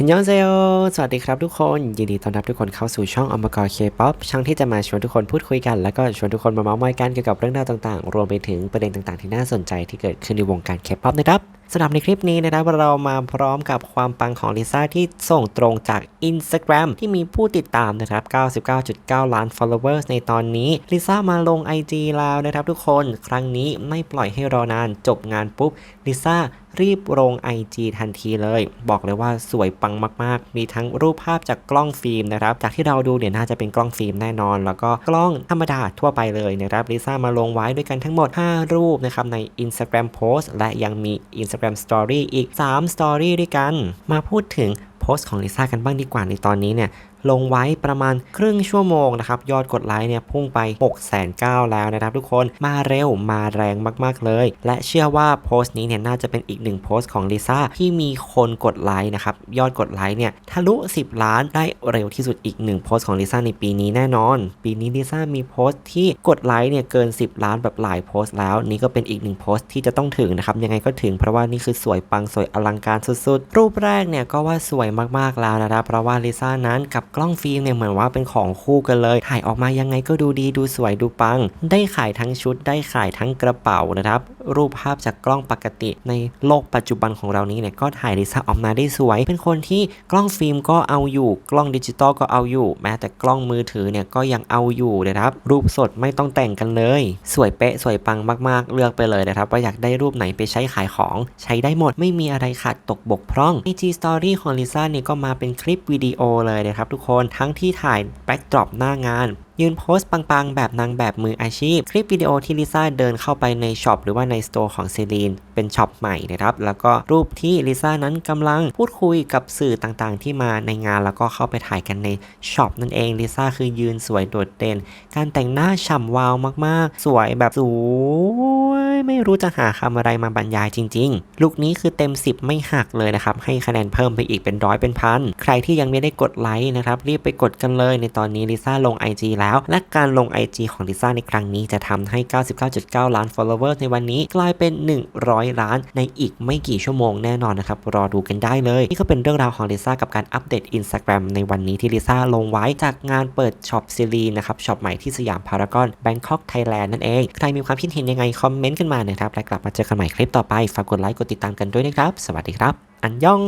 ฮันยองเซโอสวัสดีครับทุกคน ยินดีต้อนรับทุกคนเข้าสู่ช่องอมกรเคป๊อปช่องที่จะมาชวนทุกคนพูดคุยกัน แล้วก็ชวนทุกคนมาเมาส์มอยกันเกี่ยวกับเรื่องราวต่างๆ รวมไปถึงประเด็นต่างๆ ที่น่าสนใจที่เกิดขึ้นในวงการเคป๊อปนะครับ สำหรับในคลิปนี้นะครับเรามาพร้อมกับความปังของลิซ่าที่ส่งตรงจาก Instagram ที่มีผู้ติดตามนะครับ 99.9 ล้าน followers ในตอนนี้ลิซ่ามาลง IG แล้วนะครับทุกคนครั้งนี้ไม่ปล่อยให้รอนานจบงานปุ๊บลิซ่ารีบลง IG ทันทีเลย บอกเลยว่าสวยปังมาก ๆ มีทั้งรูปภาพจากกล้องฟิล์มนะครับ จากที่เราดูเนี่ยน่าจะเป็นกล้องฟิล์มแน่นอน แล้วก็กล้องธรรมดาทั่วไปเลยนะครับลิซ่ามาลงไว้ด้วยกันทั้งหมด 5 รูปนะครับใน Instagram Post และยังมี Instagram Story อีก 3 Story ด้วยกัน มาพูดถึงโพสต์ของลิซ่ากันบ้างดีกว่าในตอนนี้เนี่ยลงไว้ประมาณครึ่งชั่วโมงนะครับ ยอดกดไลค์เนี่ยพุ่งไป 6 9 0 0 0แล้วนะครับทุกคนมาเร็วมาแรงมากๆเลย และเชื่อว่าโพสต์นี้เนี่ยน่าจะเป็นอีกหนึ่งโพสต์ของลิซ่าที่มีคนกดไลค์นะครับ ยอดกดไลค์เนี่ยทะลุ 10 ล้านได้เร็วที่สุดอีกหนึ่งโพสต์ของลิซ่าในปีนี้แน่นอน ปีนี้ลิซ่ามีโพสต์ที่กดไลค์เนี่ยเกิน 10 ล้านแบบหลายโพสต์แล้ว นี่ก็เป็นอีกหนึ่งโพสต์ที่จะต้องถึงนะครับยังไงก็ถึงเพราะว่านี่คือสวยปังสวยอลังการสุดๆ รูปแรกเนี่ยก็ว่าสวยมากๆแล้วนะครับเพราะว่าลิซ่านั้นกับกล้องฟิล์มเนี่ยเหมือนว่าเป็นของคู่กันเลย ถ่ายออกมายังไงก็ดูดีดูสวยดูปัง ได้ขายทั้งชุด ได้ขายทั้งกระเป๋านะครับ รูปภาพจากกล้องปกติในโลกปัจจุบันของเรานี้เนี่ยก็ถ่ายลิซ่าออกมาได้สวย เป็นคนที่กล้องฟิล์มก็เอาอยู่ กล้องดิจิตอลก็เอาอยู่ แม้แต่กล้องมือถือเนี่ยก็ยังเอาอยู่นะครับ รูปสดไม่ต้องแต่งกันเลย สวยเป๊ะสวยปังมากๆ เลือกไปเลยนะครับว่าอยากได้รูปไหนไปใช้ขายของ ใช้ได้หมดไม่มีอะไรขาดตกบกพร่อง IG Story ของลิซ่าเนี่ยก็มาเป็นคลิปวิดีโอเลยนะครับทุกคนทั้งที่ถ่ายแบ็กดรอปหน้างาน ยืนโพสต์ปังๆ แบบนางแบบมืออาชีพ คลิปวิดีโอที่ลิซ่าเดินเข้าไปในช็อปหรือว่าในสโตร์ของเซรีนเป็นช็อปใหม่นะครับ แล้วก็รูปที่ลิซ่านั้นกำลังพูดคุยกับสื่อต่างๆ ที่มาในงานแล้วก็เข้าไปถ่ายกันในช็อปนั่นเองลิซ่าคือยืนสวยโดดเด่น การแต่งหน้าฉ่ำวาวมากๆ สวยแบบสวย ไม่รู้จะหาคำอะไรมาบรรยายจริง ๆลุคนี้คือเต็ม 10 ไม่หักเลยนะครับ ให้คะแนนเพิ่มไปอีกเป็นร้อยเป็นพัน ใครที่ยังไม่ได้กดไลค์นะครับ รีบไปกดกันเลยในตอนนี้ลิซ่าลง IG แล้ว และการลง IG ของลิซ่าในครั้งนี้จะทำให้ 99.9 ล้าน followers ในวันนี้ กลายเป็น 100 ล้านในอีกไม่กี่ชั่วโมงแน่นอนนะครับ รอดูกันได้เลย นี่ก็เป็นเรื่องราวของลิซ่ากับการอัปเดต Instagram ในวันนี้ที่ลิซ่าลงไว้จากงานเปิดช็อปซีรีนะครับช็อปใหม่ที่สยามพารากอนแบงคอกไทยแลนด์นั่นเองใครมีความคิดเห็นยังไงคอมเมนต์กันมานะครับ และกลับมาเจอกันใหม่คลิปต่อไป ฝากกดไลค์ กดติดตามกันด้วยนะครับ สวัสดีครับ อันยอง